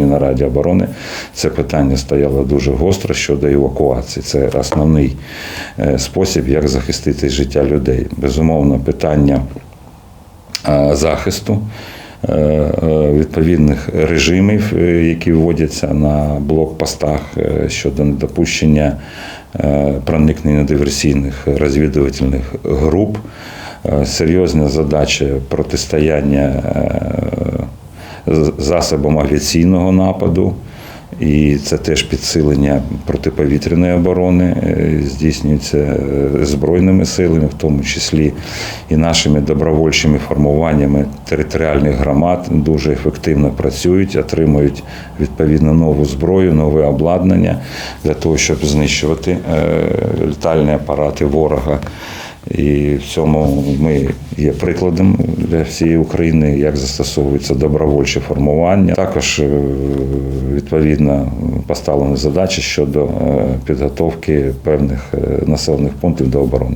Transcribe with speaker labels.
Speaker 1: На Раді оборони це питання стояло дуже гостро щодо евакуації. Це основний е, спосіб, як захистити життя людей. Безумовно, питання захисту е, е, відповідних режимів, які вводяться на блокпостах щодо недопущення проникнення диверсійних розвідувальних груп. Серйозна задача протистояння з- засобам авіаційного нападу. І це теж підсилення протиповітряної оборони е, здійснюється е, збройними силами, в тому числі і нашими добровольчими формуваннями територіальних громад дуже ефективно працюють, отримують відповідно нову зброю, нове обладнання для того, щоб знищувати е, літальні апарати ворога. І в цьому ми є прикладом для всієї України, як застосовується добровольче формування. Також е, відповідно поставлені задачі щодо е, підготовки певних е, населених пунктів до оборони.